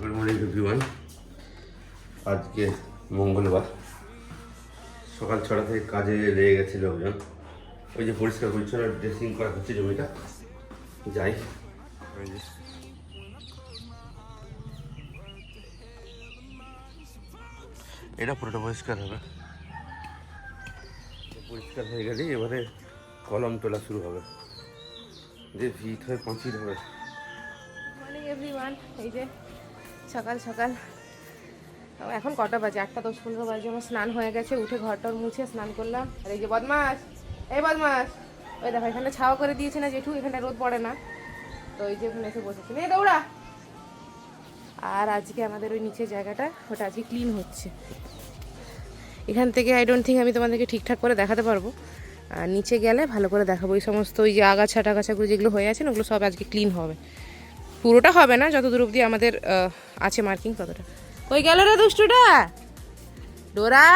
Good morning আজকে মঙ্গলবার। সকাল ছটা থেকে কাজে লেগে গেছে লোকজন ওই যে পরিষ্কার পরিচ্ছন্ন ড্রেসিং করা হচ্ছে জমিটা। যাই। এটা পুরোটা পরিষ্কার হবে। পরিষ্কার হয়ে গেলে এবারে কলম তোলা শুরু হবে। যে ভিত হয়ে পাঁচিল হবে। মর্নিং এভরিওয়ান এই যে সকাল সকাল। এখন কটা বাজে? আটটা দশ পনেরো বাজে। আমার স্নান হয়ে গেছে, উঠে ঘরটর মুছে স্নান করলাম। আর এই যে বদমাস এই বদমাস ওই দেখো, এখানে ছাওয়া করে দিয়েছে না জেঠু? এখানে রোদ পড়ে না। তো ওই যে ওখানে এসে বসেছে। নে, দৌড়া! আর আজকে আমাদের ওই নিচের জায়গাটা, ওটা আজকে ক্লিন হচ্ছে। এখান থেকে আই ডোন্ট থিঙ্ক আমি তোমাদেরকে ঠিকঠাক করে দেখাতে পারব। আর নিচে গেলে ভালো করে দেখাবো। ওই সমস্ত ওই যে আগাছা টাগাছাগুলো যেগুলো হয়ে আছে না, ওগুলো সব আজকে ক্লিন হবে। পুরোটা হবে না যত দূর অবধি আমাদের আছে মার্কিং ততটা। কই গেল রে দুষ্টুটা? ডোরা?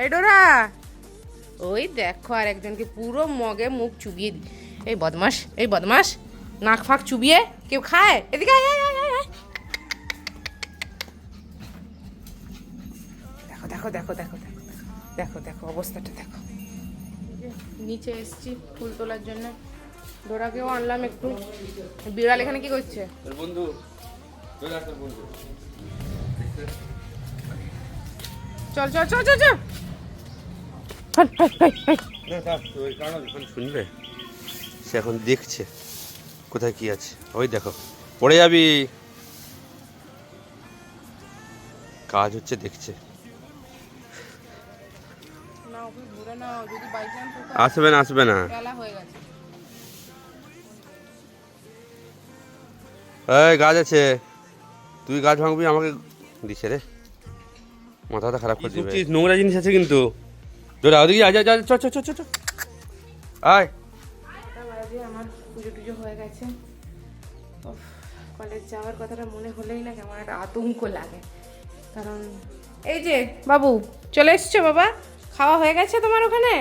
এই ডোরা? ওই দেখো আর একজনকে পুরো মগে মুখ চুবিয়ে দি এই বদমাস এই বদমাস নাক ফাঁক চুবিয়ে কেউ খায়? এদিকে। দেখো দেখো দেখো দেখো। দেখো অবস্থাটা দেখো। নিচে এসছি ফুল তোলার জন্য। ডোরাকেও আনলাম একটু। বিড়াল এখানে কি করছে? বন্ধু। চলে চল চল চল চল শুনবে। সে এখন দেখছে কোথায় কি আছে। ওই দেখো পড়ে যাবি। কাজ হচ্ছে দেখছে না ওকে ধরে নাও যদি বাই চান্স আসবে না আসবে না। বেলা হয়ে গেছে। এই গাছ আছে। তুই গাছ ভাঙবি আমাকে দিছে রে। মাথাটা খারাপ করে দিবে। নোংরা জিনিস আছে কিন্তু। জোরা ওদিকে যা যা যা চ চ চ চ চ। আয়। আমার পুজো টুজো হয়ে গেছে। কলেজ যাওয়ার কথাটা মনে হলেই না কেমন একটা আতঙ্ক লাগে। কারণ এই যে বাবু চলে এসছো বাবা? খাওয়া হয়ে গেছে তোমার ওখানে?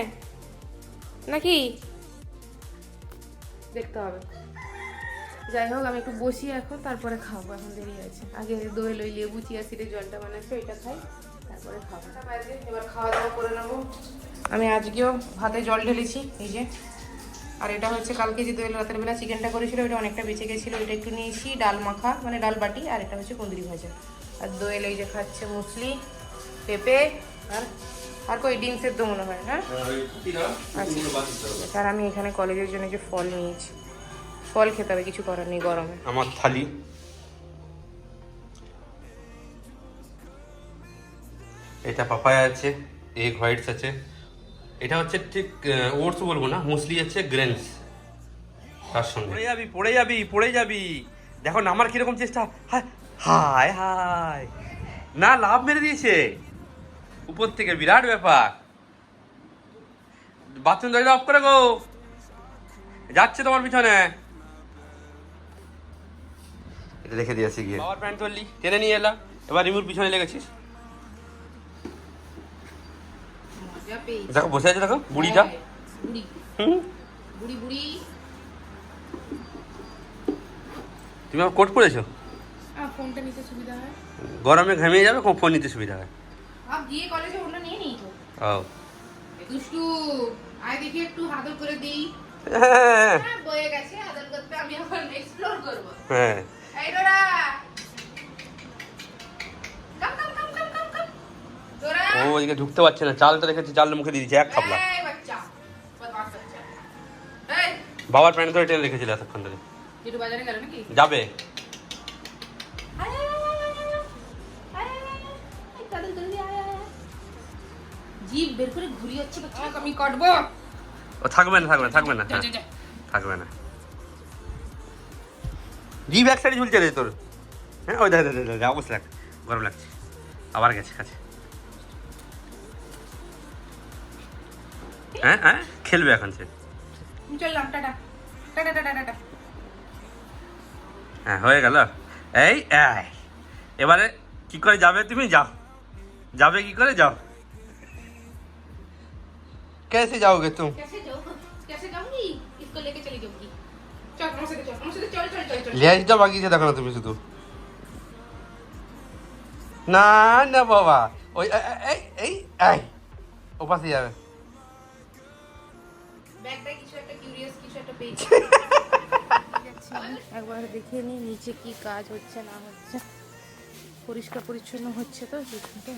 নাকি? দেখতে হবে। যাই হোক, আমি একটু বসি এখন, তারপরে খাব। এখন দেরি আছে আগে দই, লই, লেবু, চিয়া সিডে জলটা বানাচ্ছো ওইটা খাই, তারপরে খাব। এবার খাওয়া দাওয়া করে নেব। আমি আজকেও ভাতে জল ঢেলেছি, এই যে। আর এটা হচ্ছে কালকে যে দোয়েল রাতের বেলা চিকেনটা করেছিল, ওইটা অনেকটা বেঁচে গেছিল, ওইটা একটু নিয়েছি, ডাল মাখা মানে ডাল বাটি, আর এটা হচ্ছে কুঁদরি ভাজা। আর দোয়েল এই যে খাচ্ছে মুসলি, পেঁপে, আর আর কই ডিম সেদ্ধ মনে হয় হ্যাঁ? আচ্ছা। আর আমি এখানে কলেজের জন্য যে ফল নিয়েছি ফল খেতে হবে কিছু করার নেই গরমে। আমার থালি। এটা পাপায়া আছে এগ হোয়াইটস আছে। এটা হচ্ছে ঠিক ওটস বলব না মুসলি আছে গ্রেনস। তার সঙ্গে। পড়ে যাবি পড়ে যাবি পড়ে যাবি। দেখো না আমার কীরকম চেষ্টা। হায় হায় হায়। না লাভ মেরে দিয়েছে। উপর থেকে বিরাট ব্যাপার। বাথরুম দরজা অফ করে গো। যাচ্ছে তোমার পিছনে। এটা রেখে দিয়েছি গিয়ে। পাওয়ার প্যান্ট ধরলি টেনে নিয়ে এলাম। এবার রিমুর পিছনে লেগেছিস। দেখো বসে আছে দেখো বুড়িটা। হ্যাঁ, হুম। বুড়ি বুড়ি। তুমি আমার কোট পরেছো? হয়। গরমে ঘামিয়ে যাবে ফোন নিতে সুবিধা হয়। আপ গিয়ে কলেজে ওটা নিয়ে নিই তো ও দুষ্টু আয় দেখি একটু হাদর করে দিই। হ্যাঁ। হ্যাঁ বয়ে গেছে হাদর করতে আমি এখন এক্সপ্লোর করব। হ্যাঁ। এই ডোরা। কাম কাম কাম কাম কাম কাম। ডোরা। ও ওদিকে ঢুকতে পারছে না। চালটা দেখেছি চাল মুখে দিয়ে দিচ্ছে এক খাবলা এই বাচ্চা। বদমাশ বাচ্চা এই। বাবার প্যান্ট ধরে টেনে রেখেছিল এতক্ষণ ধরে। একটু বাজারে গেল নাকি? যাবে। জিভ বের করে ঘুরিয়ে হচ্ছে বাচ্চা আমি কাটবো। ও থাকবে না থাকবে না থাকবে না হ্যাঁ। থাকবে না। জি ব্যাক সাইডে ঝুলছে রে তোর। হ্যাঁ ওই দেখ দেখ দেখ দেখ, অবস্থা দেখ। গরম লাগছে। আবার গেছে কাছে হ্যাঁ হ্যাঁ খেলবে এখন সে। চললাম টাটা। Tata tata tata. হ্যাঁ হয়ে গেল। এই এই এবারে কি করে যাবে তুমি? যাও। যাবে কি করে? যাও। कैसे जाओगे तुम कैसे जाऊँ कैसे जाऊंगी इसको लेके चली এই যোগ্যি চল আমার সাথে চল আমার সাথে চল চল চল চল লেজটা বাগিয়েছে দেখো না তুমি শুধু না না বাবা ওই এ- এ- এই এই এই ও পাশে যাবে ব্যাগটা কিছু একটা কিউরিয়াস কিছু একটা পেয়েছি একবার দেখে নিই নিচে কি কাজ হচ্ছে না হচ্ছে পরিষ্কার পরিচ্ছন্ন হচ্ছে তো সেখানটা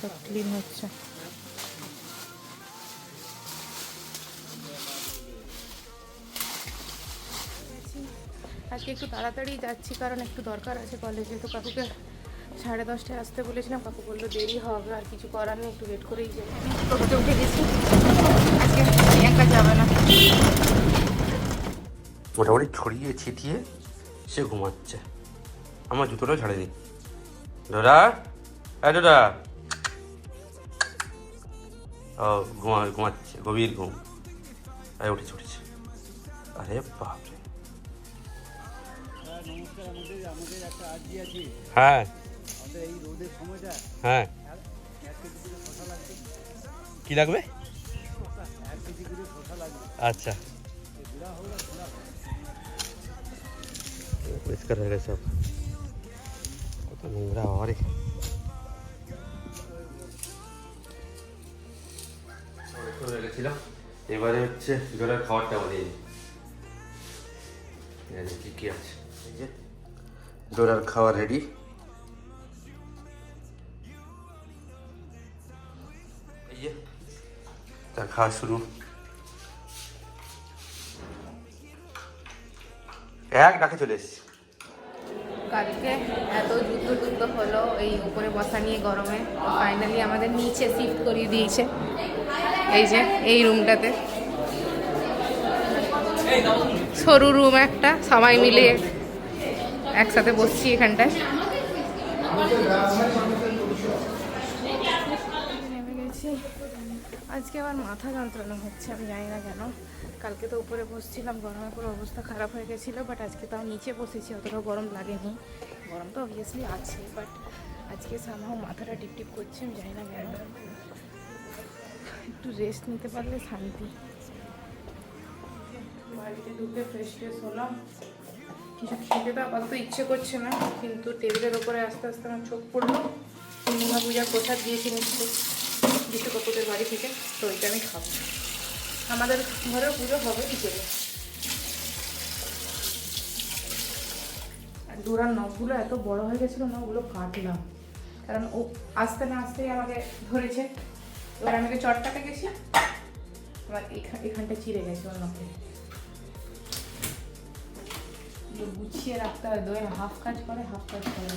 সব ক্লিন হচ্ছে। আজকে একটু তাড়াতাড়ি যাচ্ছি, কারণ একটু দরকার আছে কলেজে। তো কাকুকে সাড়ে দশটায় আসতে বলেছিলাম, কাকু বলল দেরি হবে, আর কিছু করার নেই, একটু লেট করেই যাই। টোটোতে আজকে একা যাবে না। মোটামুটি ছড়িয়ে ছিটিয়ে সে ঘুমাচ্ছে। আমার জুতোটাও ছাড়েনি ডোরা হ্যাঁ ও ঘুমা ঘুমাচ্ছে গভীর ঘুম। আরে উঠেছে উঠেছে। আরে বাপরে। হ্যাঁ হ্যাঁ।, হ্যাঁ। কি লাগবে? আচ্ছা। পরিষ্কার হয়ে গেছে কত নোংরা হরে এবারে হচ্ছে জলের খাবারটা বানিয়ে নিই। কি আছে? এই যে খাওয়া রেডি তার খাওয়া শুরু। এক ডাকে চলে এসেছি। কালকে এত যুদ্ধ যুদ্ধ হলো, এই উপরে বসা নিয়ে গরমে ফাইনালি আমাদের নিচে শিফট করিয়ে দিয়েছে। এই যে, এই রুমটাতে সরু রুম একটা, সবাই মিলে একসাথে বসছি এখানটায়। আজকে আবার মাথা যন্ত্রণা হচ্ছে, আমি জানি না কেন। কালকে তো উপরে বসছিলাম গরমের পুরো অবস্থা খারাপ হয়ে গেছিল বাট আজকে তাও নিচে বসেছি অতটা গরম লাগেনি। গরম তো অবভিয়াসলি আছে বাট আজকে সামহাও মাথাটা টিপ টিপ করছে, আমি জানি না কেন। একটু রেস্ট নিতে পারলে শান্তি। বাড়িতে ঢুকে ফ্রেশ ফ্রেশ হলাম। কিছু খেতে তো আপাতত ইচ্ছে করছে না, কিন্তু টেবিলের ওপরে আস্তে আস্তে আমার চোখ পড়ল। পূর্ণিমা পূজার প্রসাদ দিয়েছে নিশ্চয় বিশু কাকুদের বাড়ি থেকে, তো ওইটা আমি খাব। আমাদের ঘরেও পুজো হবে বিকেলে। আর ডোরার নখগুলো এত বড় হয়ে গেছিল না, ওগুলো কাটলাম। কারণ ও আসতে না আসতেই আমাকে ধরেছে। এবার আমি চটকাতে গেছি। এখা- এখানটা চিড়ে গেছে এগুলো গুছিয়ে রাখতে হয় দই হাফ কাজ করে হাফ কাজ করে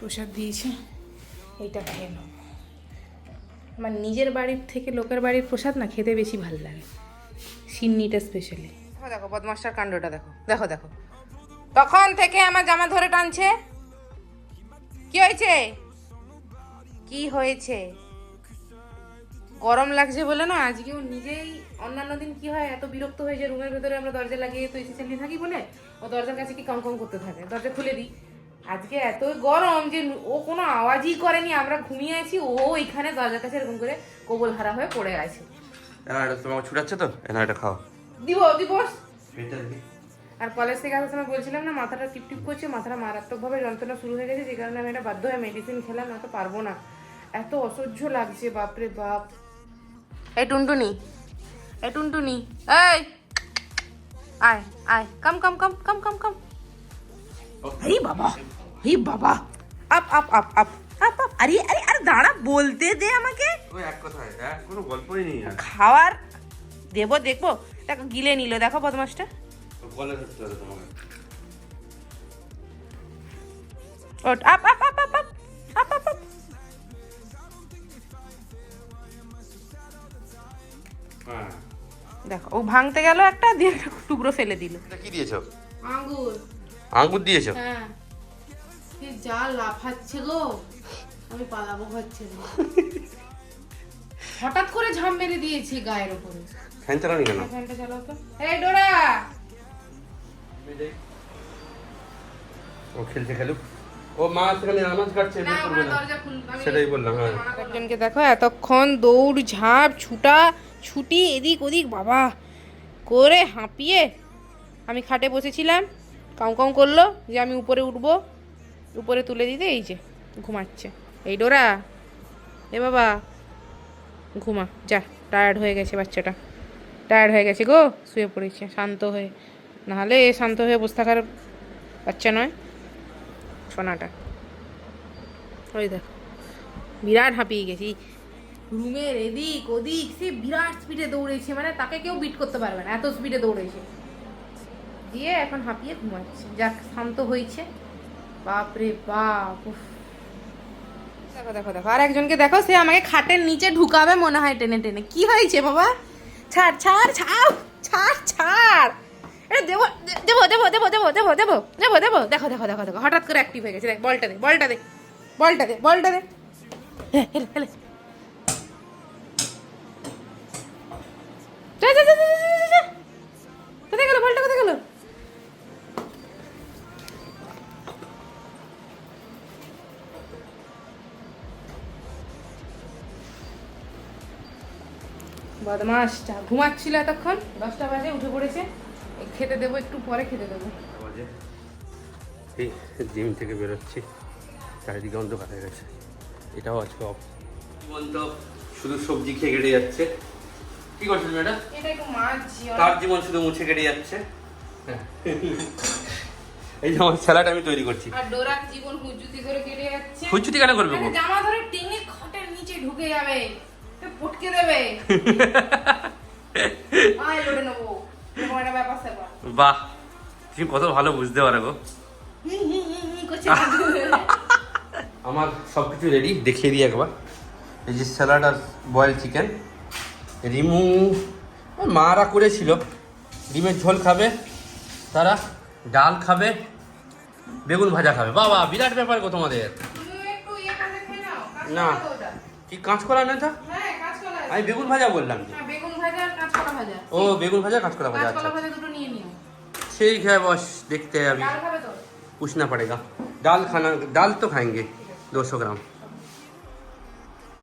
প্রসাদ দিয়েছে, এইটা খেয়ে নাও। আমার নিজের বাড়ির থেকে লোকের বাড়ির প্রসাদ না খেতে বেশি ভালো লাগে, সিন্নিটা স্পেশালি দেখো দেখো, বদমাস্টার কাণ্ডটা দেখো দেখো দেখো। তখন থেকে আমার জামা ধরে টানছে? কি হয়েছে? কি হয়েছে? গরম লাগছে বলে না আজকেও নিজেই অন্যান্য দিন কি হয় এত বিরক্ত হয়ে যে রুমের ভেতরে আমরা দরজা লাগিয়ে তো এসি চালিয়ে থাকি বলে ও দরজার কাছে কি কম কম করতে থাকে? দরজা খুলে দিই। আজকে এত গরম যে ও কোনো আওয়াজই করেনি আমরা ঘুমিয়ে আছি ও এখানে দরজার কাছে এরকম করে কবল হারা হয়ে পড়ে আছে। তোমাকে ছুটাচ্ছে তো? এনা এটা খাও। দিব দিবস আর কলেজ থেকে আসার সময় বলছিলাম না মাথাটা টিপটিপ টিপ করছে মাথাটা মারাত্মকভাবে যন্ত্রণা শুরু হয়ে গেছে যে কারণে আমি এটা বাধ্য হয়ে মেডিসিন খেলাম না তো পারব না। এত অসহ্য লাগছে বাপরে বাপ। এই টুনটুনি এই টুনটুনি এই। আয় আয়। কাম কাম কাম কাম কাম কাম এই বাবা এই বাবা। Up up up up. Up up. আরে আরে আরে দাঁড়া বলতে দে আমাকে। ওই এক এক কোনো গল্পই নেই আর। খাওয়ার দেবো দেখব। দেখো গিলে নিল। দেখো বদমাসটা গলে ধরতে হবে তোমাকে। Up up up up up up. দেখো ও ভাঙতে গেল একটা দিয়ে একটা টুকরো ফেলে দিল। এটা কি দিয়েছ? আঙ্গুর। আঙ্গুর দিয়েছ? হ্যাঁ। কি যা লাফাচ্ছে গো। আমি পালাবো হচ্ছে হঠাৎ করে ঝাম মেরে দিয়েছি গায়ের উপরে। ফ্যান চালানি কেন? ফ্যানটা চালাও তো। এই ডোরা! ও খেলছে খেলুক। ও মা সেখানে কাটছে সেটাই বললাম হ্যাঁ। একজনকে দেখো এতক্ষণ দৌড় ঝাঁপ ছুটা ছুটি এদিক ওদিক, বাবা। করে হাঁপিয়ে আমি খাটে বসেছিলাম, কাউ কাউ করল, যে আমি উপরে উঠবো। উপরে তুলে দিতে, এই যে, ঘুমাচ্ছে। এই ডোরা, এ বাবা, ঘুমা, যা টায়ার্ড হয়ে গেছে বাচ্চাটা। টায়ার্ড হয়ে গেছে গো, শুয়ে পড়েছে, শান্ত হয়ে। নাহলে শান্ত হয়ে বসে থাকার বাচ্চা নয়, সোনাটা। ওই দেখো, বিরাট হাঁপিয়ে গেছি। রুমের এদিক ওদিক, সে বিরাট স্পিডে দৌড়েছে মানে তাকে কেউ বিট করতে পারবে না, এত স্পিডে দৌড়েছে। দিয়ে এখন হাঁপিয়ে ঘুমাচ্ছে। যাক, শান্ত হয়েছে। বাপরে বাপ দেখো দেখো দেখো, আর একজনকে দেখো, সে আমাকে খাটের নিচে ঢুকাবে মনে হয় টেনে টেনে। কি হয়েছে বাবা? ছাড় ছাড় ছাড় ছাড় ছাড়। দেবো দেবো দেবো দেবো দেবো দেবো দেবো দেবো দেবো। দেখো দেখো দেখো দেখো, হঠাৎ করে অ্যাক্টিভ হয়ে গেছে। দেখ, বলটা দে বলটা দে বলটা দে বলটা দে। হেলে। বদমাসটা ঘুমাচ্ছিল এতক্ষণ। দশটা বাজে উঠে পড়েছে। খেতে দেবো একটু পরে খেতে দেবো। বাজে। এই জিম থেকে বেরোচ্ছি। চারিদিকে অন্ধকার হয়ে গেছে। এটাও আজকে অফ। জীবন শুধু সবজি খেয়ে কেটে যাচ্ছে। কি করছেন ম্যাডাম? এটা একটু মাছ তার জীবন শুধু মুছে কেটে যাচ্ছে? হ্যাঁ। এই যে আমার স্যালাড আমি তৈরি করছি। আর ডোরার জীবন হুজুতি করে কেটে যাচ্ছে। খুচুটি কেন করবে জামা ধরে টেনে খটের নিচে ঢুকে যাবে। তো পটকে দেবে। আয় লড়ে নেব। এরকম একটা ব্যাপার স্যাপার। বাহ তুমি কত ভালো বুঝতে পারো গো। হি, হি, হি, হি করছে। আমার সব কিছু রেডি দেখিয়ে দিই একবার। এই যে স্যালাড আর বয়েল চিকেন রিমু মারা করেছিল। ডিমের ঝোল খাবে তারা ডাল খাবে বেগুন ভাজা খাবে। বাবা বিরাট ব্যাপার গো তোমাদের। তুমি একটু ইয়ে না। কি কাঁচকলা না তো হ্যাঁ কাঁচকলা আছে। আমি বেগুন ভাজা বললাম যে। হ্যাঁ, বেগুন ভাজা আর কাঁচকলা ভাজা ও বেগুন ভাজা কাঁচকলা ভাজা কাঁচকলা আচ্ছা ভাজা দুটো নিয়ে নিও সেই है बस देखते हैं अभी ডাল খাবে তো पूछना पड़ेगा दाल खाना दाल तो खाएंगे 200 ग्राम